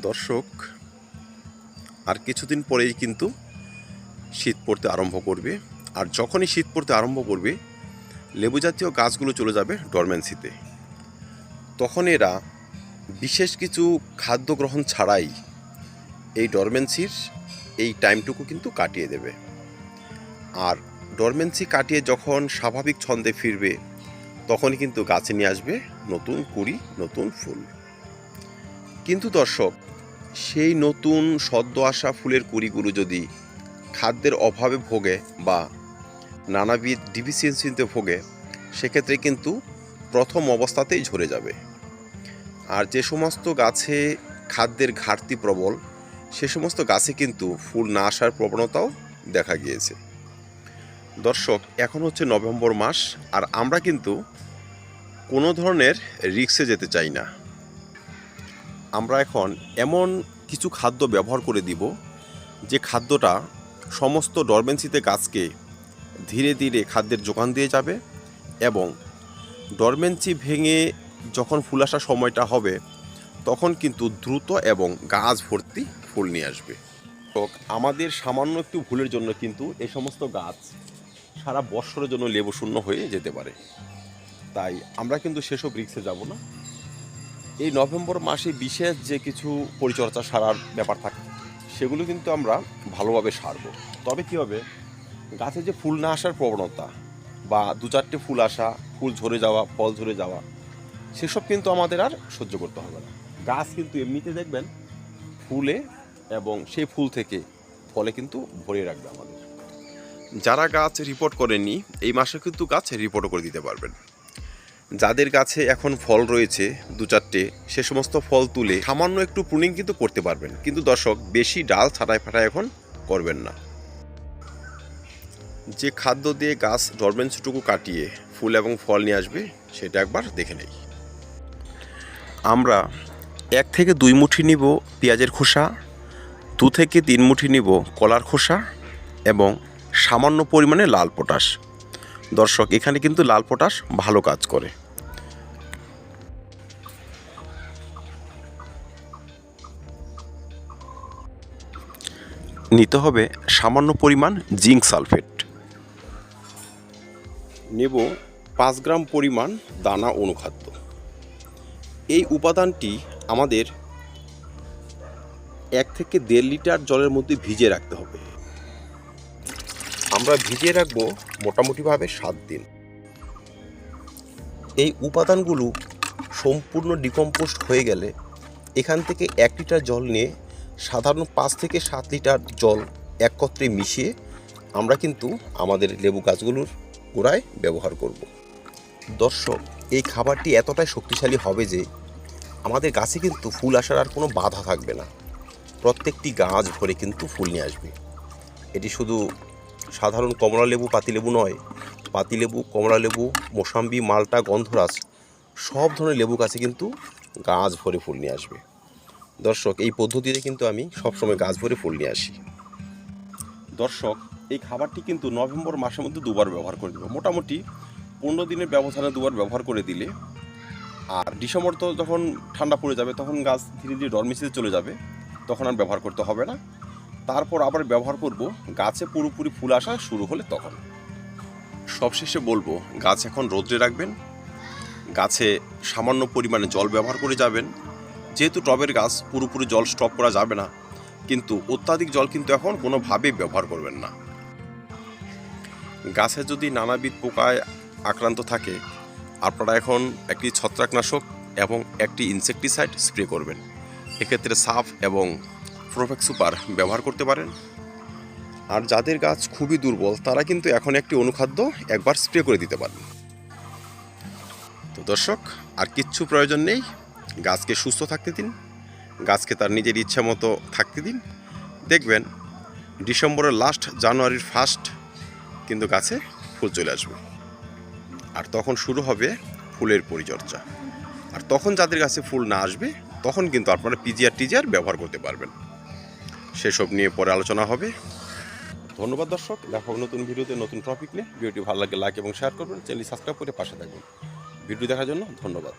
দর্শক, আর কিছুদিন পরেই কিন্তু শীত পড়তে আরম্ভ করবে। আর যখনই শীত পড়তে আরম্ভ করবে লেবু জাতীয় গাছগুলো চলে যাবে ডরমেন্সিতে। তখন এরা বিশেষ কিছু খাদ্য গ্রহণ ছাড়াই এই ডরমেন্সির এই টাইমটুকু কিন্তু কাটিয়ে দেবে। আর ডরমেন্সি কাটিয়ে যখন স্বাভাবিক ছন্দে ফিরবে, তখনই কিন্তু গাছে নিয়ে আসবে নতুন কুড়ি, নতুন ফুল। কিন্তু দর্শক, সেই নতুন সদ্য আসা ফুলের কুড়িগুলো যদি খাদ্যের অভাবে ভোগে বা নানাবিধ ডিফিসিয়েন্সিতে ভোগে, সেক্ষেত্রে কিন্তু প্রথম অবস্থাতেই ঝরে যাবে। আর যে সমস্ত গাছে খাদ্যের ঘাটতি প্রবল, সে সমস্ত গাছে কিন্তু ফুল না আসার প্রবণতাও দেখা গিয়েছে। দর্শক, এখন হচ্ছে নভেম্বর মাস, আর আমরা কিন্তু কোনো ধরনের রিক্সে যেতে চাই না। আমরা এখন এমন কিছু খাদ্য ব্যবহার করে দিব যে খাদ্যটা সমস্ত ডরমেন্সিতে গাছকে ধীরে ধীরে খাদ্যের যোগান দিয়ে যাবে এবং ডরমেন্সি ভেঙে যখন ফুল আসার সময়টা হবে, তখন কিন্তু দ্রুত এবং গাছ ভর্তি ফুল নিয়ে আসবে। তো আমাদের সামান্য একটু ভুলের জন্য কিন্তু এই সমস্ত গাছ সারা বৎসরের জন্য লেবু শূন্য হয়ে যেতে পারে। তাই আমরা কিন্তু সেসব রিক্সে যাব না। এই নভেম্বর মাসে বিশেষ যে কিছু পরিচর্যা সারার ব্যাপার থাকে, সেগুলো কিন্তু আমরা ভালোভাবে সারব। তবে কী হবে? গাছে যে ফুল না আসার প্রবণতা বা দু চারটে ফুল আসা, ফুল ঝরে যাওয়া, ফল ঝরে যাওয়া, সেসব কিন্তু আমাদের আর সহ্য করতে হবে না। গাছ কিন্তু এমনিতে দেখবেন ফুলে এবং সেই ফুল থেকে ফলে কিন্তু ভরে রাখবে আমাদের। যারা গাছ রিপোর্ট করেনি এই মাসে কিন্তু গাছ রিপোর্টও করে দিতে পারবেন। যাদের গাছে এখন ফল রয়েছে, দু চারটে, সে সমস্ত ফল তুলে সামান্য একটু প্রুনিং কিন্তু করতে পারবেন। কিন্তু দর্শক, বেশি ডাল ছাটাই ফাটাই এখন করবেন না। যে খাদ্য দিয়ে গাছ ডরমেন্সটুকু কাটিয়ে ফুল এবং ফল নিয়ে আসবে, সেটা একবার দেখে নেই। আমরা এক থেকে দুই মুঠি নিব পেঁয়াজের খোসা, দু থেকে তিন মুঠি নিব কলার খোসা এবং সামান্য পরিমাণে লাল পটাশ। দর্শক, এখানে কিন্তু লাল পটাশ ভালো কাজ করে। নিতে হবে সামান্য পরিমাণ জিঙ্ক সালফেট। নেব পাঁচ গ্রাম পরিমাণ দানা অনুখাদ্য। এই উপাদানটি আমাদের এক থেকে দেড় লিটার জলের মধ্যে ভিজিয়ে রাখতে হবে। আমরা ভিজিয়ে রাখব মোটামুটিভাবে সাত দিন। এই উপাদানগুলো সম্পূর্ণ ডিকম্পোস্ট হয়ে গেলে এখান থেকে এক লিটার জল নিয়ে সাধারণ পাঁচ থেকে সাত লিটার জল একত্রে মিশিয়ে আমরা কিন্তু আমাদের লেবু গাছগুলোর গোড়ায় ব্যবহার করব। দর্শক, এই খাবারটি এতটাই শক্তিশালী হবে যে আমাদের গাছে কিন্তু ফুল আসার আর কোনো বাধা থাকবে না। প্রত্যেকটি গাছ ভরে কিন্তু ফুল নিয়ে আসবে। এটি শুধু সাধারণ কমলা লেবু পাতিলেবু নয়। পাতিলেবু কমলা লেবু, মোসাম্বি, মালটা, গন্ধরাজ, সব ধরনের লেবু গাছে কিন্তু গাছ ভরে ফুল নিয়ে আসবে। দর্শক, এই পদ্ধতিতে কিন্তু আমি সবসময় গাছ ভরে ফুল নিয়ে আসি। দর্শক, এই খাবারটি কিন্তু নভেম্বর মাসের মধ্যে দুবার ব্যবহার করে দেবো। মোটামুটি পনেরো দিনের ব্যবধানে দুবার ব্যবহার করে দিলে আর ডিসেম্বর তো যখন ঠান্ডা পড়ে যাবে, তখন গাছ ধীরে ধীরে ডরমিসিতে চলে যাবে, তখন আর ব্যবহার করতে হবে না। তারপর আবার ব্যবহার করব, গাছে পুরোপুরি ফুল আসা শুরু হলে তখন। সবশেষে বলব, গাছ এখন রোদ্রে রাখবেন। গাছে সামান্য পরিমাণে জল ব্যবহার করে যাবেন। যেহেতু টবের গাছ পুরোপুরি জল স্টক করা যাবে না, কিন্তু অত্যাধিক জল কিন্তু এখন কোনোভাবেই ব্যবহার করবেন না। গাছে যদি নানাবিধ পোকায় আক্রান্ত থাকে, আপনারা এখন একটি ছত্রাকনাশক এবং একটি ইনসেকটিসাইড স্প্রে করবেন। এক্ষেত্রে সাফ এবং প্রোফেক্স সুপার ব্যবহার করতে পারেন। আর যাদের গাছ খুবই দুর্বল, তারা কিন্তু এখন একটি অনুখাদ্য একবার স্প্রে করে দিতে পারেন। তো দর্শক, আর কিচ্ছু প্রয়োজন নেই। গাছকে সুস্থ থাকতে দিন। গাছকে তার নিজের ইচ্ছা মতো থাকতে দিন। দেখবেন, ডিসেম্বরের লাস্ট জানুয়ারির ফার্স্ট কিন্তু গাছে ফুল চলে আসবে। আর তখন শুরু হবে ফুলের পরিচর্যা। আর তখন যাদের কাছে ফুল না আসবে, তখন কিন্তু আপনারা পিজিআর টিজিআর ব্যবহার করতে পারবেন। সেসব নিয়ে পরে আলোচনা হবে। ধন্যবাদ দর্শক। দেখা নতুন ভিডিওতে নতুন টপিক নিয়ে। ভিডিওটি ভালো লাগে লাইক এবং শেয়ার করবেন। চ্যানেল সাবস্ক্রাইব করে পাশে থাকবেন। ভিডিও দেখার জন্য ধন্যবাদ।